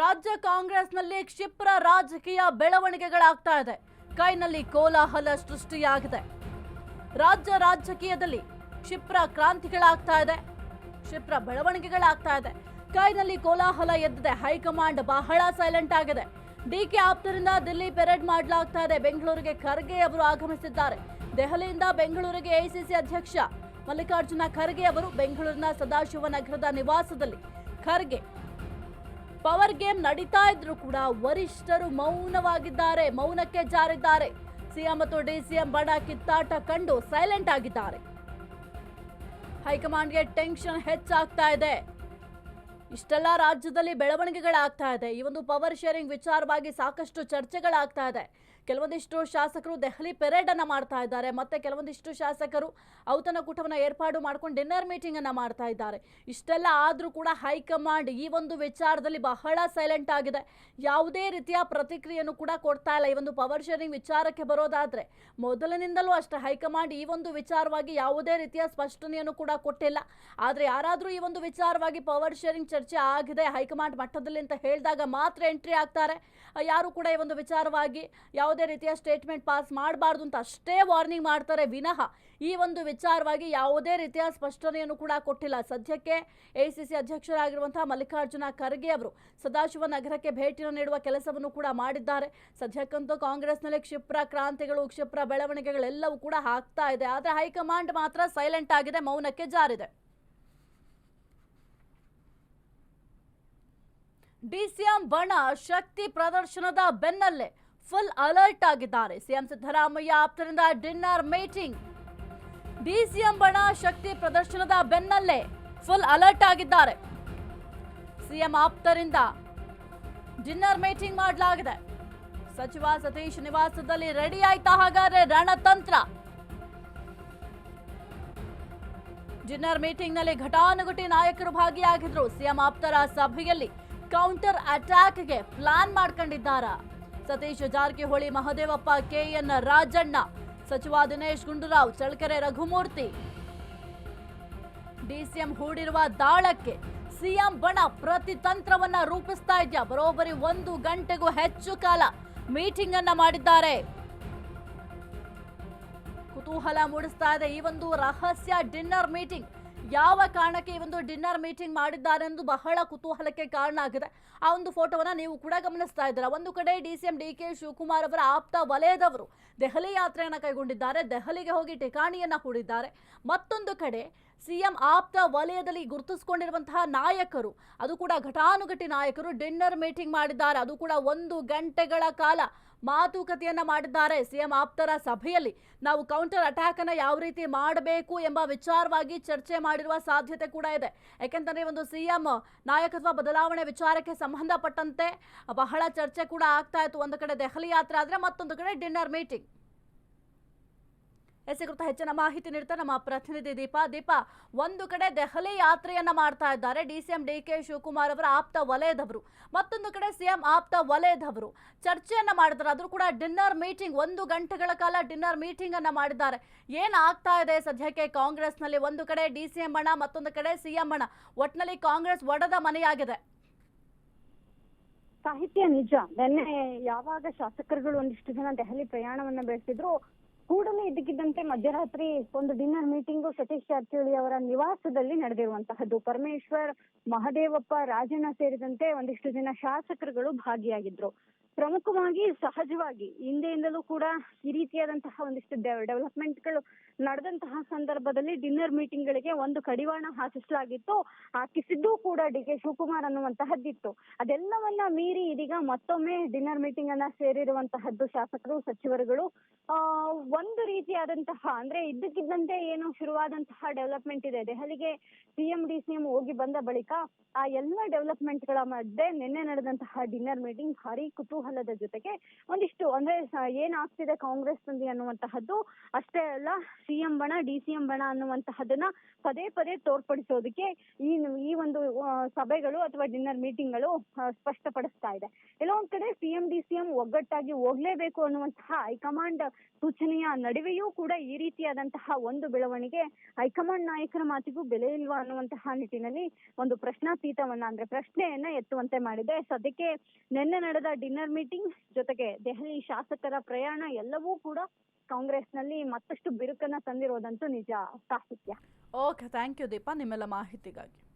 ರಾಜ್ಯ ಕಾಂಗ್ರೆಸ್ನಲ್ಲಿ ಕ್ಷಿಪ್ರ ರಾಜಕೀಯ ಬೆಳವಣಿಗೆಗಳಾಗ್ತಾ ಇದೆ. ಕೈನಲ್ಲಿ ಕೋಲಾಹಲ ಸೃಷ್ಟಿಯಾಗಿದೆ. ರಾಜ್ಯ ರಾಜಕೀಯದಲ್ಲಿ ಕ್ಷಿಪ್ರ ಕ್ರಾಂತಿಗಳಾಗ್ತಾ ಇದೆ. ಕ್ಷಿಪ್ರ ಬೆಳವಣಿಗೆಗಳಾಗ್ತಾ ಇದೆ. ಕೈನಲ್ಲಿ ಕೋಲಾಹಲ ಎದ್ದಿದೆ. ಹೈಕಮಾಂಡ್ ಬಹಳ ಸೈಲೆಂಟ್ ಆಗಿದೆ. ಡಿಕೆ ಆಪ್ತರಿಂದ ದಿಲ್ಲಿ ಪೆರೇಡ್ ಮಾಡಲಾಗ್ತಾ ಇದೆ. ಬೆಂಗಳೂರಿಗೆ ಖರ್ಗೆ ಅವರು ಆಗಮಿಸಿದ್ದಾರೆ. ದೆಹಲಿಯಿಂದ ಬೆಂಗಳೂರಿಗೆ ಎಐಸಿಸಿ ಅಧ್ಯಕ್ಷ ಮಲ್ಲಿಕಾರ್ಜುನ ಖರ್ಗೆ ಅವರು ಬೆಂಗಳೂರಿನ ಸದಾಶಿವನಗರದ ನಿವಾಸದಲ್ಲಿ ಖರ್ಗೆ ಪವರ್ ಗೇಮ್ ನಡೀತಾ ಇದ್ರು ಕೂಡ ವರಿಷ್ಠರು ಮೌನವಾಗಿದ್ದಾರೆ, ಮೌನಕ್ಕೆ ಜಾರಿದ್ದಾರೆ. ಸಿಎಂ ಮತ್ತು ಡಿಸಿಎಂ ಬಣ ಕಿತ್ತಾಟ ಕಂಡು ಸೈಲೆಂಟ್ ಆಗಿದ್ದಾರೆ. ಹೈಕಮಾಂಡ್ಗೆ ಟೆನ್ಷನ್ ಹೆಚ್ಚಾಗ್ತಾ ಇದೆ. ಇಷ್ಟೆಲ್ಲ ರಾಜ್ಯದಲ್ಲಿ ಬೆಳವಣಿಗೆಗಳಾಗ್ತಾ ಇದೆ. ಈ ಒಂದು ಪವರ್ ಶೇರಿಂಗ್ ವಿಚಾರವಾಗಿ ಸಾಕಷ್ಟು ಚರ್ಚೆಗಳಾಗ್ತಾ ಇದೆ. ಕೆಲವೊಂದಿಷ್ಟು ಶಾಸಕರು ದೆಹಲಿ ಪೆರೇಡ್ ಅನ್ನ ಮಾಡ್ತಾ ಇದ್ದಾರೆ. ಮತ್ತೆ ಕೆಲವೊಂದಿಷ್ಟು ಶಾಸಕರು ಔತಣಕೂಟವನ್ನು ಏರ್ಪಾಡು ಮಾಡ್ಕೊಂಡು ಡಿನ್ನರ್ ಮೀಟಿಂಗ್ ಅನ್ನ ಮಾಡ್ತಾ ಇದ್ದಾರೆ. ಇಷ್ಟೆಲ್ಲ ಆದರೂ ಕೂಡ ಹೈಕಮಾಂಡ್ ಈ ಒಂದು ವಿಚಾರದಲ್ಲಿ ಬಹಳ ಸೈಲೆಂಟ್ ಆಗಿದೆ. ಯಾವುದೇ ರೀತಿಯ ಪ್ರತಿಕ್ರಿಯೆಯನ್ನು ಕೂಡ ಕೊಡ್ತಾ ಇಲ್ಲ. ಈ ಒಂದು ಪವರ್ ಶೇರಿಂಗ್ ವಿಚಾರಕ್ಕೆ ಬರೋದಾದ್ರೆ ಮೊದಲಿನಿಂದಲೂ ಅಷ್ಟೇ ಹೈಕಮಾಂಡ್ ಈ ಒಂದು ವಿಚಾರವಾಗಿ ಯಾವುದೇ ರೀತಿಯ ಸ್ಪಷ್ಟನೆಯನ್ನು ಕೂಡ ಕೊಟ್ಟಿಲ್ಲ. ಆದ್ರೆ ಯಾರಾದರೂ ಈ ಒಂದು ವಿಚಾರವಾಗಿ ಪವರ್ ಶೇರಿಂಗ್ ಚರ್ಚೆ ಆಗಿದೆ, ಹೈಕಮಾಂಡ್ ಮಟ್ಟದಲ್ಲಿ ಅಂತ ಹೇಳಿದಾಗ ಮಾತ್ರ ಎಂಟ್ರಿ ಆಗ್ತಾರೆ. ಯಾರು ಕೂಡ ಈ ಒಂದು ವಿಚಾರವಾಗಿ ಯಾವುದೇ ರೀತಿಯ ಸ್ಟೇಟ್ಮೆಂಟ್ ಪಾಸ್ ಮಾಡಬಾರ್ದು ಅಂತ ಅಷ್ಟೇ ವಾರ್ನಿಂಗ್ ಮಾಡ್ತಾರೆ ವಿನಃ ಈ ಒಂದು ವಿಚಾರವಾಗಿ ಯಾವುದೇ ರೀತಿಯ ಸ್ಪಷ್ಟನೆಯನ್ನು ಕೂಡ ಕೊಟ್ಟಿಲ್ಲ. ಸದ್ಯಕ್ಕೆ ಎಐಸಿಸಿ ಅಧ್ಯಕ್ಷರಾಗಿರುವಂತಹ ಮಲ್ಲಿಕಾರ್ಜುನ ಖರ್ಗೆ ಅವರು ಸದಾಶಿವ ನಗರಕ್ಕೆ ಭೇಟಿಯನ್ನು ನೀಡುವ ಕೆಲಸವನ್ನು ಕೂಡ ಮಾಡಿದ್ದಾರೆ. ಸದ್ಯಕ್ಕಂತೂ ಕಾಂಗ್ರೆಸ್ನಲ್ಲಿ ಕ್ಷಿಪ್ರ ಕ್ರಾಂತಿಗಳು, ಕ್ಷಿಪ್ರ ಬೆಳವಣಿಗೆಗಳೆಲ್ಲವೂ ಕೂಡ ಆಗ್ತಾ ಇದೆ. ಆದರೆ ಹೈಕಮಾಂಡ್ ಮಾತ್ರ ಸೈಲೆಂಟ್ ಆಗಿದೆ, ಮೌನಕ್ಕೆ ಜಾರಿದೆ. ಡಿಸಿಎಂ ಬಣ ಶಕ್ತಿ ಪ್ರದರ್ಶನದ ಬೆನ್ನಲ್ಲೇ ಫುಲ್ ಅಲರ್ಟ್ ಆಗಿದ್ದಾರೆ. ಸಿಎಂ ಸಿದ್ದರಾಮಯ್ಯ ಆಪ್ತರಿಂದ ಡಿನ್ನರ್ ಮೀಟಿಂಗ್. ಡಿಸಿಎಂ ಬಣ ಶಕ್ತಿ ಪ್ರದರ್ಶನದ ಬೆನ್ನಲ್ಲೇ ಫುಲ್ ಅಲರ್ಟ್ ಆಗಿದ್ದಾರೆ. ಸಿಎಂ ಆಪ್ತರಿಂದ ಡಿನ್ನರ್ ಮೀಟಿಂಗ್ ಮಾಡಲಾಗಿದೆ. ಸಚಿವ ಸತೀಶ್ ನಿವಾಸದಲ್ಲಿ ರೆಡಿ ಆಯ್ತಾ ಹಾಗಾದ್ರೆ ರಣತಂತ್ರ. ಡಿನ್ನರ್ ಮೀಟಿಂಗ್ನಲ್ಲಿ ಘಟಾನುಘಟಿ ನಾಯಕರು ಭಾಗಿಯಾಗಿದ್ರು. ಸಿಎಂ ಆಪ್ತರ ಸಭೆಯಲ್ಲಿ ಕೌಂಟರ್ ಅಟ್ಯಾಕ್ಗೆ ಪ್ಲಾನ್ ಮಾಡ್ಕೊಂಡಿದ್ದಾರಾ? ಸತೀಶ್ ಜಾರಕಿಹೊಳಿ, ಮಹದೇವಪ್ಪ, ಕೆಎನ್ ರಾಜಣ್ಣ, ಸಚಿವ ದಿನೇಶ್ ಗುಂಡೂರಾವ್ ಚಳ್ಕೆರೆ ರಘುಮೂರ್ತಿ. ಡಿಸಿಎಂ ಹೂಡಿರುವ ದಾಳಕ್ಕೆ ಸಿಎಂ ಬಣ ಪ್ರತಿ ತಂತ್ರವನ್ನ ರೂಪಿಸ್ತಾ ಇದೆಯಾ? ಬರೋಬ್ಬರಿ ಒಂದು ಗಂಟೆಗೂ ಹೆಚ್ಚು ಕಾಲ ಮೀಟಿಂಗ್ ಅನ್ನ ಮಾಡಿದ್ದಾರೆ. ಕುತೂಹಲ ಮೂಡಿಸ್ತಾ ಇದೆ ಈ ಒಂದು ರಹಸ್ಯ ಡಿನ್ನರ್ ಮೀಟಿಂಗ್. ಯಾವ ಕಾರಣಕ್ಕೆ ಈ ಒಂದು ಡಿನ್ನರ್ ಮೀಟಿಂಗ್ ಮಾಡಿದ್ದಾರೆ ಎಂದು ಬಹಳ ಕುತೂಹಲಕ್ಕೆ ಕಾರಣ ಆಗಿದೆ. ಆ ಒಂದು ಫೋಟೋವನ್ನು ನೀವು ಕೂಡ ಗಮನಿಸ್ತಾ ಇದ್ದೀರಾ. ಒಂದು ಕಡೆ D C M D K Shivakumar ಅವರ ಆಪ್ತ ವಲಯದವರು ದೆಹಲಿ ಯಾತ್ರೆಯನ್ನು ಕೈಗೊಂಡಿದ್ದಾರೆ. ದೆಹಲಿಗೆ ಹೋಗಿ ಠಿಕಾಣಿಯನ್ನು ಹೂಡಿದ್ದಾರೆ. ಮತ್ತೊಂದು ಕಡೆ ಸಿಎಂ ಆಪ್ತ ವಲಯದಲ್ಲಿ ಗುರುತಿಸಿಕೊಂಡಿರುವಂತಹ ನಾಯಕರು, ಅದು ಕೂಡ ಘಟಾನುಘಟಿ ನಾಯಕರು ಡಿನ್ನರ್ ಮೀಟಿಂಗ್ ಮಾಡಿದ್ದಾರೆ. ಅದು ಕೂಡ ಒಂದು ಗಂಟೆಗಳ ಕಾಲ ಮಾತುಕತೆಯನ್ನ ಮಾಡಿದ್ದಾರೆ. ಸಿಎಂ ಆಪ್ತರ ಸಭೆಯಲ್ಲಿ ನಾವು ಕೌಂಟರ್ ಅಟ್ಯಾಕ್ ಅನ್ನ ಯಾವ ರೀತಿ ಮಾಡಬೇಕು ಎಂಬ ವಿಚಾರವಾಗಿ ಚರ್ಚೆ ಮಾಡಿರುವ ಸಾಧ್ಯತೆ ಕೂಡ ಇದೆ. ಯಾಕೆಂತಂದ್ರೆ ಒಂದು ಸಿಎಂ ನಾಯಕತ್ವ ಬದಲಾವಣೆ ವಿಚಾರಕ್ಕೆ ಸಂಬಂಧಪಟ್ಟಂತೆ ಬಹಳ ಚರ್ಚೆ ಕೂಡ ಆಗ್ತಾ ಇತ್ತು. ಒಂದು ಕಡೆ ದೆಹಲಿ ಯಾತ್ರೆ ಆದ್ರೆ ಮತ್ತೊಂದು ಕಡೆ ಡಿನ್ನರ್ ಮೀಟಿಂಗ್ ಎಸ್ ಹೆಚ್ಚಿನ ಮಾಹಿತಿ ನೀಡ್ತಾ ನಮ್ಮ ಪ್ರತಿನಿಧಿ ದೀಪಾ. ದೀಪಾ, ಒಂದು ಕಡೆ ದೆಹಲಿ ಯಾತ್ರೆಯನ್ನ ಮಾಡ್ತಾ ಇದ್ದಾರೆ. ಡಿಸಿಎಂ ಡಿ ಕೆ ಶಿವಕುಮಾರ್ ಅವರ ಆಪ್ತ ವಲಯದವರು. ಮತ್ತೊಂದು ಕಡೆ ಸಿಎಂ ಆಪ್ತ ವಲಯದವರು ಚರ್ಚೆಯನ್ನ ಮಾಡಿದ್ದಾರೆ. ಆದರೂ ಕೂಡ ಡಿನ್ನರ್ ಮೀಟಿಂಗ್, ಒಂದು ಗಂಟೆಗಳ ಕಾಲ ಡಿನ್ನರ್ ಮೀಟಿಂಗ್ ಅನ್ನ ಮಾಡಿದ್ದಾರೆ. ಏನ್ ಆಗ್ತಾ ಇದೆ ಸದ್ಯಕ್ಕೆ ಕಾಂಗ್ರೆಸ್ನಲ್ಲಿ? ಒಂದು ಕಡೆ ಡಿಸಿಎಂ ಹಣ ಮತ್ತೊಂದು ಕಡೆ ಸಿಎಂ ಹಣ ಒಟ್ನಲ್ಲಿ ಕಾಂಗ್ರೆಸ್ ಒಡದ ಮನೆಯಾಗಿದೆ. ಸಾಹಿತ್ಯ ನಿಜ. ನಿನ್ನೆ ಯಾವಾಗ ಶಾಸಕರುಗಳು ಒಂದಿಷ್ಟು ಜನ ದೆಹಲಿ ಪ್ರಯಾಣವನ್ನ ಬೆಳೆಸಿದ್ರು ಕೂಡಲೇ ಇದ್ದಕ್ಕಿದ್ದಂತೆ ಮಧ್ಯರಾತ್ರಿ ಒಂದು ಡಿನ್ನರ್ ಮೀಟಿಂಗ್ ಸತೀಶ್ ಜಾರಕಿಹೊಳಿ ಅವರ ನಿವಾಸದಲ್ಲಿ ನಡೆದಿರುವಂತಹದ್ದು. ಪರಮೇಶ್ವರ್, ಮಹದೇವಪ್ಪ, ರಾಜಣ್ಣ ಸೇರಿದಂತೆ ಒಂದಿಷ್ಟು ಜನ ಶಾಸಕರುಗಳು ಭಾಗಿಯಾಗಿದ್ರು. ಪ್ರಮುಖವಾಗಿ ಸಹಜವಾಗಿ ಹಿಂದೆಯಿಂದಲೂ ಕೂಡ ಈ ರೀತಿಯಾದಂತಹ ಒಂದಿಷ್ಟು ಡೆವಲಪ್ಮೆಂಟ್ಗಳು ನಡೆದಂತಹ ಸಂದರ್ಭದಲ್ಲಿ ಡಿನ್ನರ್ ಮೀಟಿಂಗ್ ಗಳಿಗೆ ಒಂದು ಕಡಿವಾಣ ಹಾಕಿಸಲಾಗಿತ್ತು. ಹಾಕಿಸಿದ್ದು ಕೂಡ ಡಿ ಕೆ ಶಿವಕುಮಾರ್ ಅನ್ನುವಂತಹದ್ದಿತ್ತು. ಅದೆಲ್ಲವನ್ನ ಮೀರಿ ಇದೀಗ ಮತ್ತೊಮ್ಮೆ ಡಿನ್ನರ್ ಮೀಟಿಂಗ್ ಅನ್ನ ಸೇರಿರುವಂತಹದ್ದು ಶಾಸಕರು, ಸಚಿವರುಗಳು. ಆ, ಒಂದು ರೀತಿಯಾದಂತಹ ಅಂದ್ರೆ ಇದ್ದಕ್ಕಿದ್ದಂತೆ ಏನು ಶುರುವಾದಂತಹ ಡೆವಲಪ್ಮೆಂಟ್ ಇದೆ. ದೆಹಲಿಗೆ ಸಿಎಂ ಡಿ ಸಿಎಂ ಹೋಗಿ ಬಂದ ಬಳಿಕ ಆ ಎಲ್ಲ ಡೆವಲಪ್ಮೆಂಟ್ಗಳ ಮಧ್ಯೆ ನಿನ್ನೆ ನಡೆದಂತಹ ಡಿನ್ನರ್ ಮೀಟಿಂಗ್ ಭಾರಿ ಕುತೂಹಲದ ಜೊತೆಗೆ ಒಂದಿಷ್ಟು ಅಂದ್ರೆ ಏನಾಗ್ತಿದೆ ಕಾಂಗ್ರೆಸ್ನಲ್ಲಿ ಅನ್ನುವಂತಹದ್ದು, ಅಷ್ಟೇ ಅಲ್ಲ ಸಿಎಂ ಬಣ, ಡಿ ಸಿ ಎಂ ಬಣ ಅನ್ನುವಂತಹದನ್ನ ಪದೇ ಪದೇ ತೋರ್ಪಡಿಸೋದಕ್ಕೆ ಈ ಈ ಒಂದು ಸಭೆಗಳು ಅಥವಾ ಡಿನ್ನರ್ ಮೀಟಿಂಗ್ಗಳು ಸ್ಪಷ್ಟಪಡಿಸ್ತಾ ಇದೆ. ಎಲ್ಲೋ ಒಂದ್ ಕಡೆ ಸಿಎಂ ಡಿ ಸಿ ಎಂ ಒಗ್ಗಟ್ಟಾಗಿ ಹೋಗ್ಲೇಬೇಕು ಅನ್ನುವಂತಹ ಹೈಕಮಾಂಡ್ ಸೂಚನೆಯ ನಡುವೆಯೂ ಕೂಡ ಈ ರೀತಿಯಾದಂತಹ ಒಂದು ಬೆಳವಣಿಗೆ ಹೈಕಮಾಂಡ್ ನಾಯಕರ ಮಾತಿಗೂ ಬೆಲೆ ಇಲ್ವಾ ಅನ್ನುವಂತಹ ನಿಟ್ಟಿನಲ್ಲಿ ಒಂದು ಪ್ರಶ್ನಾತೀತವನ್ನ, ಅಂದ್ರೆ ಪ್ರಶ್ನೆಯನ್ನ ಎತ್ತುವಂತೆ ಮಾಡಿದೆ. ಸದ್ಯಕ್ಕೆ ನಿನ್ನೆ ನಡೆದ ಡಿನ್ನರ್ ಮೀಟಿಂಗ್ ಜೊತೆಗೆ ದೆಹಲಿ ಶಾಸಕರ ಪ್ರಯಾಣ ಎಲ್ಲವೂ ಕೂಡ ಕಾಂಗ್ರೆಸ್ನಲ್ಲಿ ಮತ್ತಷ್ಟು ಬಿರುಕನ್ನ ತಂದಿರೋದಂತೂ ನಿಜ Sahitya. Okay thank you Deepa. ನಿಮ್ಮೆಲ್ಲ ಮಾಹಿತಿಗಾಗಿ.